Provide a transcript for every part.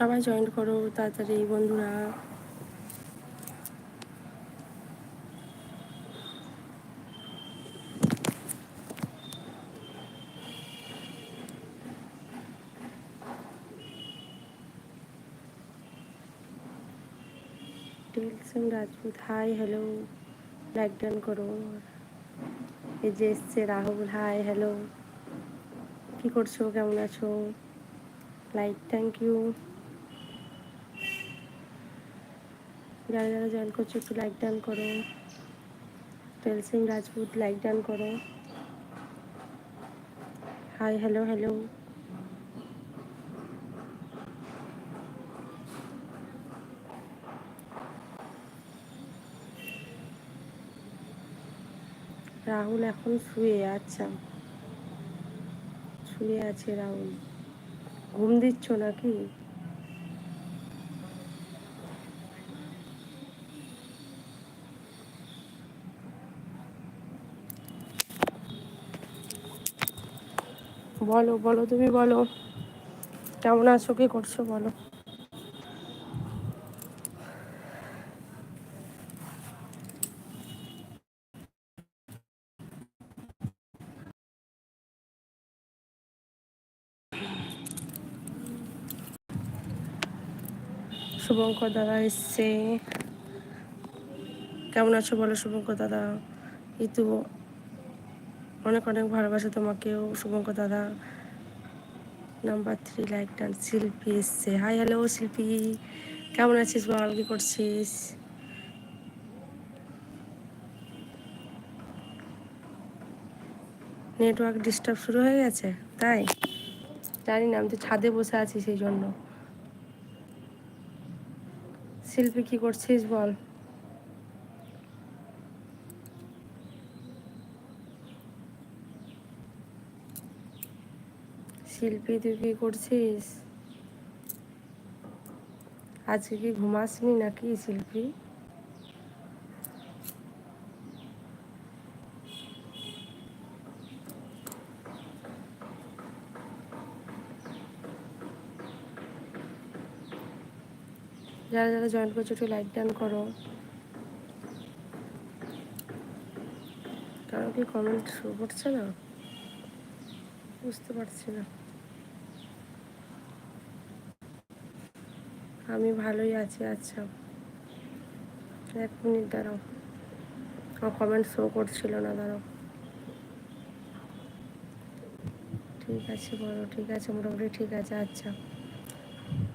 সবাই জয়েন করো, তাড়াতাড়ি বন্ধুরা। টিলসিং Rajput hi hello like done করো। এই যে এসছে রাহুল হাই হ্যালো কি করছ? কেমন আছো? লাইক থ্যাংক ইউ যারা যারা জয়েন করছ, একটু লাইক ডান করো। টেলসিং রাজপুত লাইক ডান করো। হাই হ্যালো হ্যালো রাহুল এখন শুয়ে আচ্ছা। শুয়ে আছে রাহুল। ঘুম দিচ্ছ নাকি? বলো বলো তুমি বলো। কেমন আছো, কি করছ বলো। শুভঙ্কর দাদা এসছে। কেমন আছো বলো, শুভঙ্কর দাদা? ইতু অনেক অনেক ভালোবাসা তোমাকেও। শুভঙ্কর দাদা নাম্বার থ্রি লাইক ডান শিল্পী এসছে। হাই হ্যালো শিল্পী। কেমন আছিস, বল, কি করছিস? নেটওয়ার্ক ডিস্টার্ব শুরু হয়ে গেছে? তাই? জানি না, আমি তো ছাদে বসে আছি সেই জন্য। শিল্পী, কি করছিস, বল? শিল্পী, তুই কি করছিস? আজকে কি ঘুমাসনি নাকি শিল্পী? যারা যারা জয়েন করছ, একটু লাইক ডান করো। কারও কি কমেন্ট শো করছে না? বুঝতে পারছি না। আমি ভালোই আছি আচ্ছা। এক মিনিট দাঁড়াও। আমার কমেন্ট শো করছিল না, দাঁড়াও। ঠিক আছে বলো, ঠিক আছে, মোটামুটি ঠিক আছে আচ্ছা।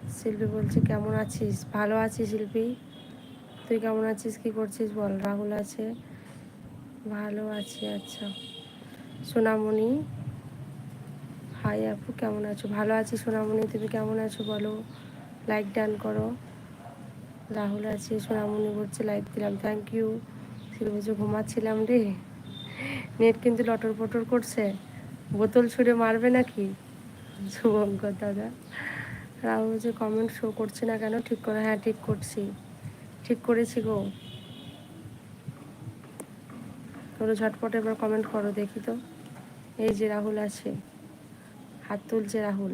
শিল্পী বলছে, কেমন আছিস? ভালো আছিস শিল্পী। তুই কেমন আছিস? কি করছিস বল? রাহুল আছে। ভালো আছি আচ্ছা। সোনামণি? হাই আপু, কেমন আছো? ভালো আছি সোনামণি, তুমি কেমন আছো বলো? লাইক ডান করো। রাহুল আছে, সোনামণি বলছে লাইক দিলাম। থ্যাংক ইউ যে ঘুমাচ্ছিলাম রে। নেট কিন্তু লটর পটর করছে। বোতল ছুঁড়ে মারবে নাকি? শুভঙ্কর দাদা। রাহুল যে কমেন্ট শো করছে না কেন? ঠিক করে হ্যাঁ ঠিক করছি। ঠিক করেছি গো। তোরা ঝটপট এবার কমেন্ট করো, দেখি তো। এই যে রাহুল আছে। হাত তুলছে রাহুল।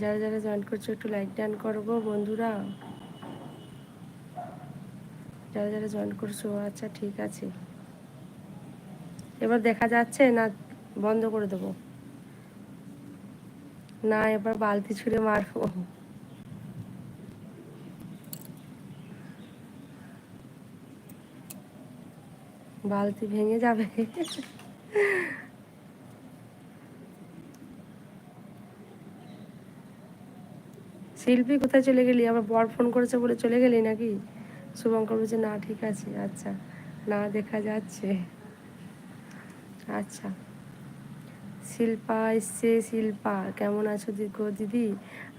যারা যারা জয়েন করছ, একটু লাইক ডান করব, বন্ধুরা। যারা যারা জয়েন করছ আচ্ছা ঠিক আছে। এবার দেখা যাচ্ছে না, বন্ধ করে দেবো। না, এবার বালতি ছুঁড়ে মারবো। বালতি ভেঙে যাবে। শিল্পী কোথায় চলে গেলি? আবার বর ফোন করেছে বলে চলে গেলি নাকি? শুভঙ্কর বলছে, না, ঠিক আছে আচ্ছা না, দেখা যাচ্ছে। আচ্ছা। শিল্পা এসছে, শিল্পা, কেমন আছো গো দিদি?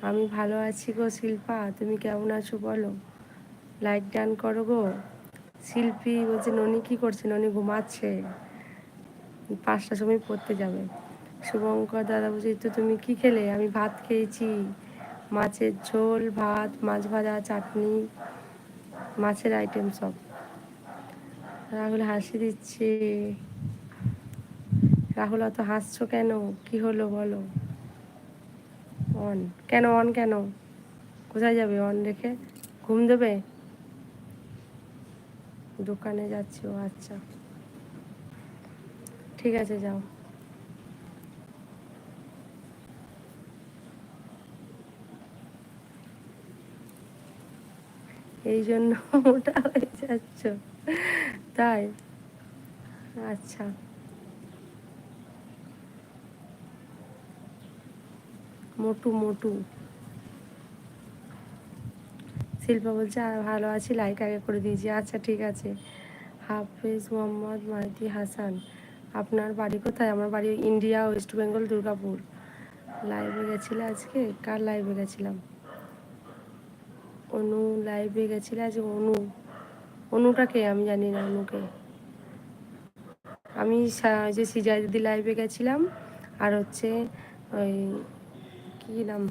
আমি ভালো আছি গো শিল্পা, তুমি কেমন আছো বলো? লাইক ডান করো গো। শিল্পী বলছে, ননি কি করছে? ননি ঘুমাচ্ছে। পাঁচটার সময় পড়তে যাবে। শুভঙ্কর দাদা বলছে তো তুমি কি খেলে? আমি ভাত খেয়েছি। মাছের ঝোল, ভাত, মাছ ভাজা, চাটনি, মাছের আইটেম সব। রাহুল হাসি দিচ্ছে। রাহুল অত হাসছো কেন? কি হলো বলো? অন কেন অন কেন? কোথায় যাবে অন রেখে ঘুম দেবে? দোকানে যাচ্ছি ও আচ্ছা। ঠিক আছে, যাও। এই জন্য মোটা হয়ে যাচ্ছ। তাই? আচ্ছা। মোটু মোটু। শিল্পা বলছে, আর ভালো আছি লাইক আগে করে দিয়েছি। আচ্ছা ঠিক আছে। হাফেজ মোহাম্মদ মাহিদি হাসান, আপনার বাড়ি কোথায়? আমার বাড়ি ইন্ডিয়া, ওয়েস্ট বেঙ্গল, দুর্গাপুর। লাইভে গেছিলে আজকে? কার লাইভে গেছিলাম? অনু লাইভে গেছিলে আজকে অনু, অনুটাকে, আমি জানি না অনুকে। আমি যে সিজা দিদি লাইভে গেছিলাম, আর হচ্ছে ওই কী নাম,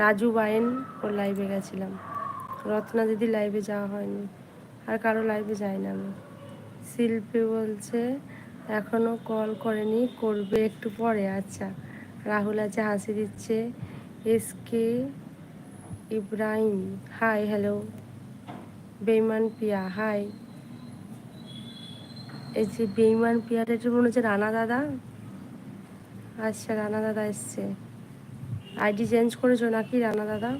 রাজু বায়েন, ওর লাইভে গেছিলাম। রত্না দিদি লাইভে যাওয়া হয়নি, আর কারও লাইভে যাই না আমি। শিল্পী বলছে এখনও কল করেনি, করবে একটু পরে আচ্ছা। রাহুল আছে, হাসি দিচ্ছে, S K Ibrahim, hi, hello. বেইমান পিয়া, হাই। এই যে বেইমান পিয়াটা একটু মনে হচ্ছে রানা দাদা আচ্ছা রানা দাদা এসছে। আইডি চেঞ্জ করেছ নাকি, রানা দাদা?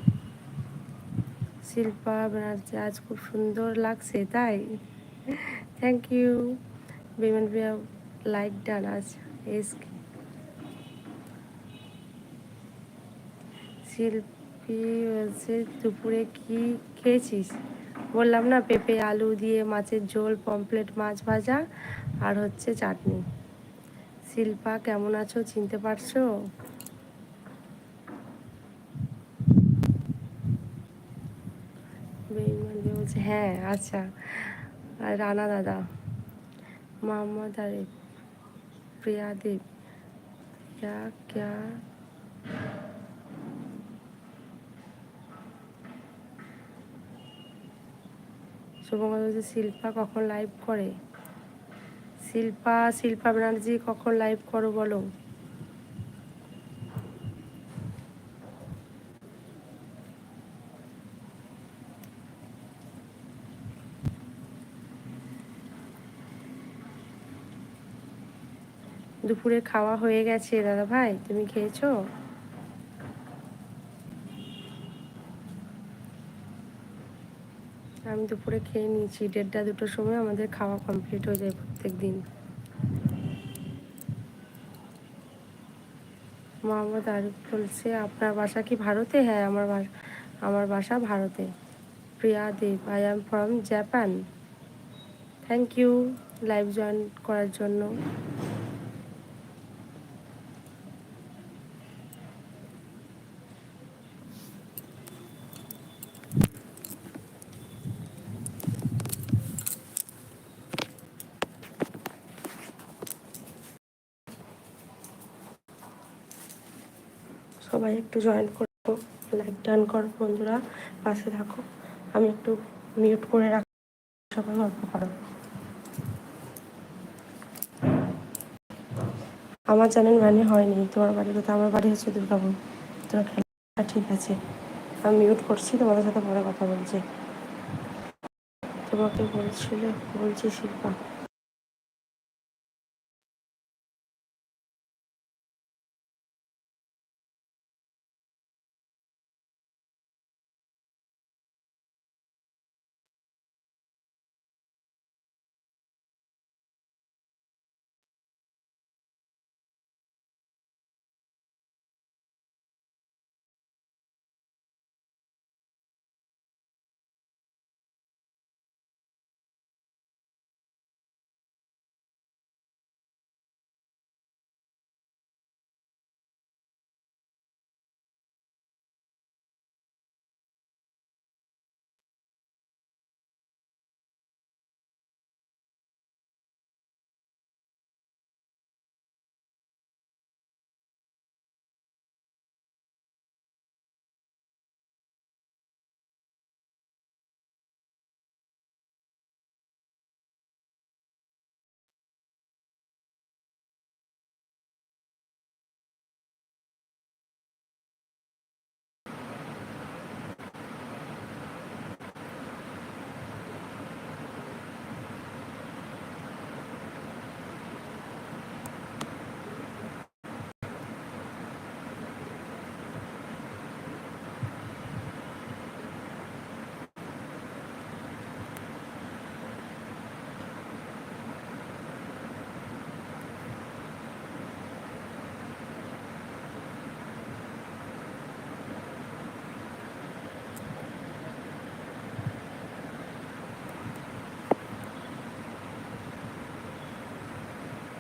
শিল্পা ব্যানার্জি আজ খুব সুন্দর লাগছে, তাই? থ্যাংক ইউ বেমান পিয়া লাইক ডান, আজ এস শিল্পী বলছে দুপুরে কি খেয়েছিস? বললাম না, পেঁপে, আলু দিয়ে মাছের ঝোল পমপ্লেট মাছ ভাজা আর হচ্ছে চাটনি। শিল্পা, কেমন আছো? চিনতে পারছ? বলছে হ্যাঁ আচ্ছা। আর রানা দাদা মোহাম্মদ আরিফ প্রিয়া দেব क्या শুভঙ্কর বলছে শিল্পা কখন লাইভ করে? শিল্পা শিল্পা ব্যানার্জি কখন লাইভ করো বলো? দুপুরে খাওয়া হয়ে গেছে দাদা ভাই তুমি খেয়েছো? আমি দুপুরে খেয়ে নিয়েছি। দেড়টা, দুটোর সময় আমাদের খাওয়া কমপ্লিট হয়ে যায় প্রত্যেক দিন মোহাম্মদ আরিফ বলছে, আপনার বাসা কি ভারতে? হ্যাঁ আমার আমার বাসা ভারতে। Priya Dev I am from Japan thank you live join করার জন্য। সবাই একটু জয়েন করো লাইক ডান করো বন্ধুরা, পাশে থাকো। আমি একটু মিউট করে রাখ সবাই গল্প করো। আমার চ্যানেল মানে হয়নি, তোমার বাড়ি কোথায়? আমার বাড়ি হচ্ছে দুর্গাপুর। তোমার খেলা ঠিক আছে। আমি মিউট করছি, তোমাদের সাথে পরে কথা বলছি। তোমাকে বলছিল, বলছি শিল্পা।